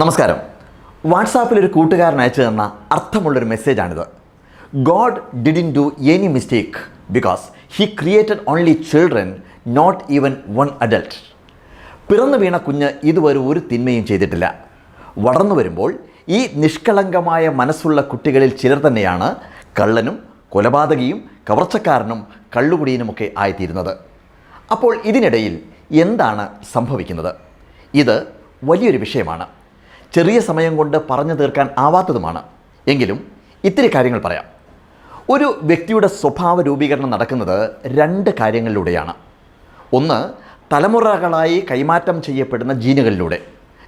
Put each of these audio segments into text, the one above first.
നമസ്കാരം. വാട്സാപ്പിൽ ഒരു കൂട്ടുകാരൻ അയച്ചു തന്ന അർത്ഥമുള്ളൊരു മെസ്സേജാണിത്. God didn't do any mistake because he created only children not even one adult പിറന്നു വീണ കുഞ്ഞ് ഇതുവരെ ഒരു തിന്മയും ചെയ്തിട്ടില്ല. വളർന്നു വരുമ്പോൾ ഈ നിഷ്കളങ്കമായ മനസ്സുള്ള കുട്ടികളിൽ ചിലർ തന്നെയാണ് കള്ളനും കൊലപാതകിയും കവർച്ചക്കാരനും കള്ളുകുടിയനുമൊക്കെ ആയിത്തീരുന്നത്. അപ്പോൾ ഇതിനിടയിൽ എന്താണ് സംഭവിക്കുന്നത്? ഇത് വലിയൊരു വിഷയമാണ്. ചെറിയ സമയം കൊണ്ട് പറഞ്ഞു തീർക്കാൻ ആവാത്തതുമാണ്. എങ്കിലും ഇത്തിരി കാര്യങ്ങൾ പറയാം. ഒരു വ്യക്തിയുടെ സ്വഭാവ രൂപീകരണം നടക്കുന്നത് രണ്ട് കാര്യങ്ങളിലൂടെയാണ്. ഒന്ന് തലമുറകളായി കൈമാറ്റം ചെയ്യപ്പെടുന്ന ജീനുകളിലൂടെ.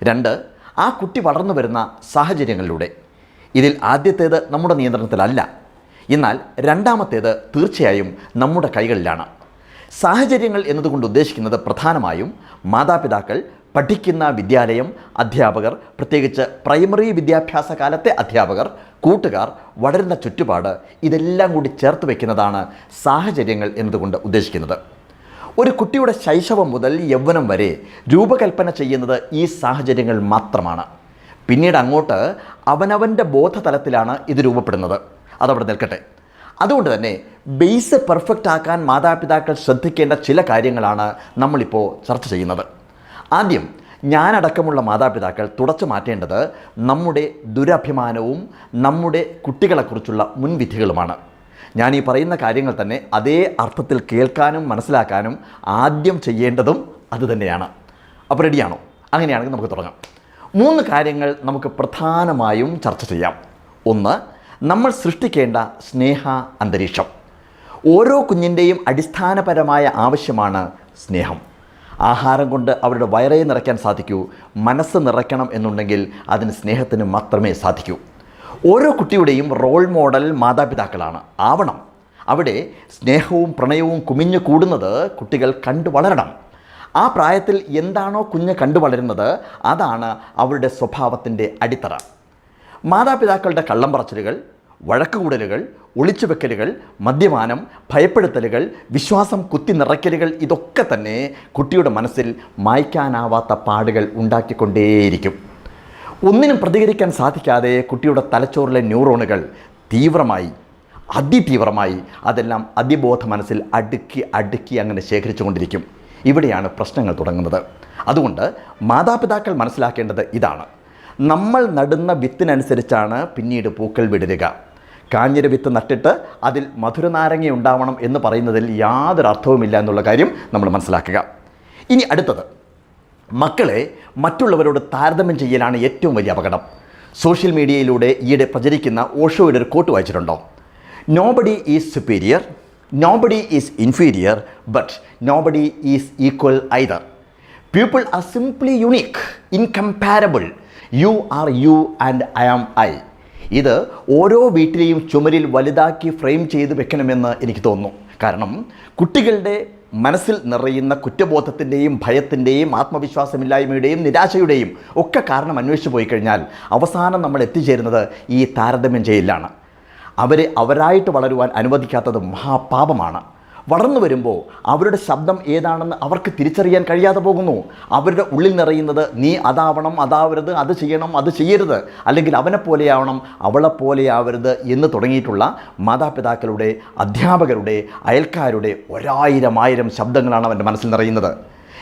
രണ്ട് ആ കുട്ടി വളർന്നു വരുന്ന സാഹചര്യങ്ങളിലൂടെ. ഇതിൽ ആദ്യത്തേത് നമ്മുടെ നിയന്ത്രണത്തിലല്ല. എന്നാൽ രണ്ടാമത്തേത് തീർച്ചയായും നമ്മുടെ കൈകളിലാണ്. സാഹചര്യങ്ങൾ എന്നതുകൊണ്ട് ഉദ്ദേശിക്കുന്നത് പ്രധാനമായും മാതാപിതാക്കൾ പഠിക്കുന്ന വിദ്യാലയം അധ്യാപകർ പ്രത്യേകിച്ച് പ്രൈമറി വിദ്യാഭ്യാസ കാലത്തെ അധ്യാപകർ കൂട്ടുകാർ വളരുന്ന ചുറ്റുപാട് ഇതെല്ലാം കൂടി ചേർത്ത് വയ്ക്കുന്നതാണ് സാഹചര്യങ്ങൾ എന്നതുകൊണ്ട് ഉദ്ദേശിക്കുന്നത്. ഒരു കുട്ടിയുടെ ശൈശവം മുതൽ യൗവനം വരെ രൂപകൽപ്പന ചെയ്യുന്നത് ഈ സാഹചര്യങ്ങൾ മാത്രമാണ്. പിന്നീട് അങ്ങോട്ട് അവനവന്റെ ബോധതലത്തിലാണ് ഇത് രൂപപ്പെടുന്നത്. അതവിടെ നിൽക്കട്ടെ. അതുകൊണ്ട് തന്നെ ബേസ് പെർഫെക്റ്റ് ആക്കാൻ മാതാപിതാക്കൾ ശ്രദ്ധിക്കേണ്ട ചില കാര്യങ്ങളാണ് നമ്മളിപ്പോൾ ചർച്ച ചെയ്യുന്നത്. ആദ്യം ഞാനടക്കമുള്ള മാതാപിതാക്കൾ തുടച്ചു മാറ്റേണ്ടത് നമ്മുടെ ദുരഭിമാനവും നമ്മുടെ കുട്ടികളെക്കുറിച്ചുള്ള മുൻവിധികളുമാണ്. ഞാൻ ഈ പറയുന്ന കാര്യങ്ങൾ തന്നെ അതേ അർത്ഥത്തിൽ കേൾക്കാനും മനസ്സിലാക്കാനും ആദ്യം ചെയ്യേണ്ടതും അതുതന്നെയാണ് അപ്പോൾ റെഡിയാണോ? അങ്ങനെയാണെങ്കിൽ നമുക്ക് തുടങ്ങാം. മൂന്ന് കാര്യങ്ങൾ നമുക്ക് പ്രധാനമായും ചർച്ച ചെയ്യാം. ഒന്ന് നമ്മൾ സൃഷ്ടിക്കേണ്ട സ്നേഹ അന്തരീക്ഷം. ഓരോ കുഞ്ഞിന്റെയും അടിസ്ഥാനപരമായ ആവശ്യമാണ് സ്നേഹം. ആഹാരം കൊണ്ട് അവരുടെ വയറേ നിറയ്ക്കാൻ സാധിക്കൂ മനസ്സ് നിറയ്ക്കണം എന്നുണ്ടെങ്കിൽ അതിന് സ്നേഹത്തിന് മാത്രമേ സാധിക്കൂ. ഓരോ കുട്ടിയുടെയും റോൾ മോഡൽ മാതാപിതാക്കളാണ്. ആവണം. അവിടെ സ്നേഹവും പ്രണയവും കുമിഞ്ഞു കൂടുന്നത് കുട്ടികൾ കണ്ടു വളരണം. ആ പ്രായത്തിൽ എന്താണോ കുഞ്ഞ് കണ്ടു വളരുന്നത് അതാണ് അവരുടെ സ്വഭാവത്തിന്റെ അടിത്തറ. മാതാപിതാക്കളുടെ കള്ളം പറച്ചിലുകൾ വഴക്കുകൂടലുകൾ ഒളിച്ചുവെക്കലുകൾ മദ്യപാനം ഭയപ്പെടുത്തലുകൾ വിശ്വാസം കുത്തി നിറയ്ക്കലുകൾ ഇതൊക്കെ തന്നെ കുട്ടിയുടെ മനസ്സിൽ മായ്ക്കാനാവാത്ത പാടുകൾ ഉണ്ടാക്കിക്കൊണ്ടേയിരിക്കും. ഒന്നിനും പ്രതികരിക്കാൻ സാധിക്കാതെ കുട്ടിയുടെ തലച്ചോറിലെ ന്യൂറോണുകൾ തീവ്രമായി അതിതീവ്രമായി അതെല്ലാം അതിബോധ മനസ്സിൽ അടുക്കി അടുക്കി അങ്ങനെ ശേഖരിച്ചുകൊണ്ടിരിക്കും. ഇവിടെയാണ് പ്രശ്നങ്ങൾ തുടങ്ങുന്നത്. അതുകൊണ്ട് മാതാപിതാക്കൾ മനസ്സിലാക്കേണ്ടത് ഇതാണ്. നമ്മൾ നടുന്ന വിത്തിനനുസരിച്ചാണ് പിന്നീട് പൂക്കൾ വിടരുക. കാഞ്ഞിര വിത്ത് നട്ടിട്ട് അതിൽ മധുരനാരങ്ങ ഉണ്ടാവണം എന്ന് പറയുന്നതിൽ യാതൊരു അർത്ഥവുമില്ല എന്നുള്ള കാര്യം നമ്മൾ മനസ്സിലാക്കുക. ഇനി അടുത്തത്. മക്കളെ മറ്റുള്ളവരോട് താരതമ്യം ചെയ്യലാണ് ഏറ്റവും വലിയ അപകടം. സോഷ്യൽ മീഡിയയിലൂടെ ഈയിടെ പ്രചരിക്കുന്ന ഓഷോയുടെ ഒരു കോട്ട് വായിച്ചിട്ടുണ്ടോ? Nobody is superior nobody is inferior but nobody is equal either people are simply unique incomparable you are you and I am I ഇത് ഓരോ വീട്ടിലെയും ചുമരിൽ വലുതാക്കി ഫ്രെയിം ചെയ്ത് വെക്കണമെന്ന് എനിക്ക് തോന്നുന്നു. കാരണം കുട്ടികളുടെ മനസ്സിൽ നിറയുന്ന കുറ്റബോധത്തിന്റെയും ഭയത്തിന്റെയും ആത്മവിശ്വാസമില്ലായ്മയുടെയും നിരാശയുടെയും ഒക്കെ കാരണം അന്വേഷിച്ചു പോയി കഴിഞ്ഞാൽ അവസാനം നമ്മൾ എത്തിച്ചേരുന്നത് ഈ താരതമ്യം ചെയ്യലാണ് അവരെ അവരായിട്ട് വളരുവാൻ അനുവദിക്കാത്തത് മഹാപാപമാണ്. വളർന്നു വരുമ്പോൾ അവരുടെ ശബ്ദം ഏതാണെന്ന് അവർക്ക് തിരിച്ചറിയാൻ കഴിയാതെ പോകുന്നു. അവരുടെ ഉള്ളിൽ നിറയുന്നത് നീ അതാവണം അതാവരുത് അത് ചെയ്യണം അത് ചെയ്യരുത് അല്ലെങ്കിൽ അവനെ പോലെയാവണം അവളെ പോലെയാവരുത് എന്ന് തുടങ്ങിയിട്ടുള്ള മാതാപിതാക്കളുടെ അധ്യാപകരുടെ അയൽക്കാരുടെ ഒരായിരം ആയിരം ശബ്ദങ്ങളാണ് അവന്റെ മനസ്സിൽ നിറയുന്നത്.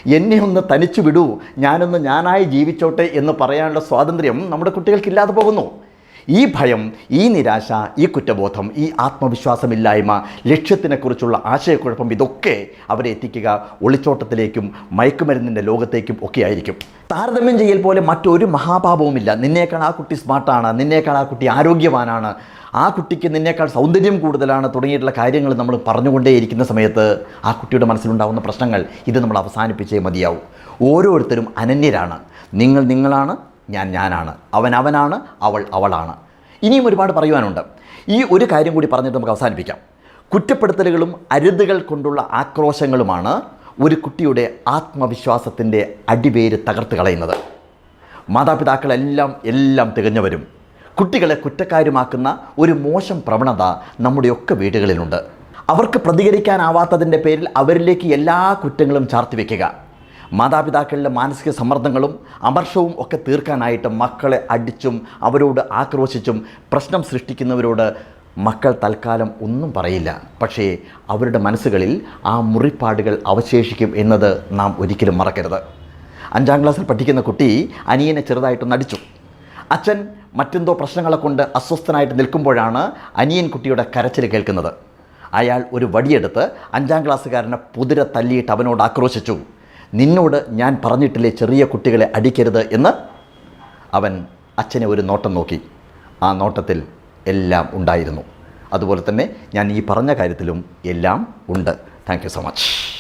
എന്നെ ഒന്ന് തനിച്ചു വിടൂ ഞാനൊന്ന് ഞാനായി ജീവിച്ചോട്ടെ എന്ന് പറയാനുള്ള സ്വാതന്ത്ര്യം നമ്മുടെ കുട്ടികൾക്കില്ലാതെ പോകുന്നു. ഈ ഭയം ഈ നിരാശ ഈ കുറ്റബോധം ഈ ആത്മവിശ്വാസമില്ലായ്മ ലക്ഷ്യത്തിനെക്കുറിച്ചുള്ള ആശയക്കുഴപ്പം ഇതൊക്കെ അവരെ എത്തിക്കുക ഒളിച്ചോട്ടത്തിലേക്കും മയക്കുമരുന്നിന്റെ ലോകത്തേക്കും ഒക്കെ ആയിരിക്കും താരതമ്യം ചെയ്യൽ പോലെ മറ്റൊരു മഹാപാപവുമില്ല. നിന്നേക്കാൾ ആ കുട്ടി സ്മാർട്ടാണ് നിന്നേക്കാൾ ആ കുട്ടി ആരോഗ്യവാനാണ് ആ കുട്ടിക്ക് നിന്നേക്കാൾ സൗന്ദര്യം കൂടുതലാണ് തുടങ്ങിയിട്ടുള്ള കാര്യങ്ങൾ നമ്മൾ പറഞ്ഞുകൊണ്ടേയിരിക്കുന്ന സമയത്ത് ആ കുട്ടിയുടെ മനസ്സിലുണ്ടാകുന്ന പ്രശ്നങ്ങൾ ഇത് നമ്മൾ അവസാനിപ്പിച്ചേ മതിയാവും. ഓരോരുത്തരും അനന്യരാണ്. നിങ്ങൾ നിങ്ങളാണ് ഞാൻ ഞാനാണ്. അവൻ അവനാണ് അവൾ അവളാണ്. ഇനിയും ഒരുപാട് പറയുവാനുണ്ട്. ഈ ഒരു കാര്യം കൂടി പറഞ്ഞിട്ട് നമുക്ക് അവസാനിപ്പിക്കാം. കുറ്റപ്പെടുത്തലുകളും അരുതുകൾ കൊണ്ടുള്ള ആക്രോശങ്ങളുമാണ് ഒരു കുട്ടിയുടെ ആത്മവിശ്വാസത്തിന്റെ അടിവേര് തകർത്ത് കളയുന്നത്. മാതാപിതാക്കളെല്ലാം എല്ലാം തികഞ്ഞവരും. കുട്ടികളെ കുറ്റക്കാരുമാക്കുന്ന ഒരു മോശം പ്രവണത നമ്മുടെയൊക്കെ വീടുകളിലുണ്ട്. അവർക്ക് പ്രതികരിക്കാനാവാത്തതിന്റെ പേരിൽ അവരിലേക്ക് എല്ലാ കുറ്റങ്ങളും ചാർത്തി വയ്ക്കുക. മാതാപിതാക്കളിലെ മാനസിക സമ്മർദ്ദങ്ങളും അമർഷവും ഒക്കെ തീർക്കാനായിട്ട് മക്കളെ അടിച്ചും അവരോട് ആക്രോശിച്ചും പ്രശ്നം സൃഷ്ടിക്കുന്നവരോട് മക്കൾ തൽക്കാലം ഒന്നും പറയില്ല. പക്ഷേ അവരുടെ മനസ്സുകളിൽ ആ മുറിപ്പാടുകൾ അവശേഷിക്കും എന്നത് നാം ഒരിക്കലും മറക്കരുത്. അഞ്ചാം ക്ലാസ്സിൽ പഠിക്കുന്ന കുട്ടി അനിയനെ ചെറുതായിട്ടൊന്ന് അടിച്ചു അച്ഛൻ മറ്റെന്തോ പ്രശ്നങ്ങളെ കൊണ്ട് അസ്വസ്ഥനായിട്ട് നിൽക്കുമ്പോഴാണ് അനിയൻ കുട്ടിയുടെ കരച്ചിൽ കേൾക്കുന്നത്. അയാൾ ഒരു വടിയെടുത്ത് അഞ്ചാം ക്ലാസ്സുകാരനെ പുതിര തല്ലിയിട്ട് അവനോട് ആക്രോശിച്ചു. നിന്നോട് ഞാൻ പറഞ്ഞിട്ടില്ലേ ചെറിയ കുട്ടികളെ അടിക്കരുത് എന്ന്? അവൻ അച്ഛനെ ഒരു നോട്ടം നോക്കി. ആ നോട്ടത്തിൽ എല്ലാം ഉണ്ടായിരുന്നു. അതുപോലെ തന്നെ ഞാൻ ഈ പറഞ്ഞ കാര്യത്തിലും എല്ലാം ഉണ്ട്. Thank so much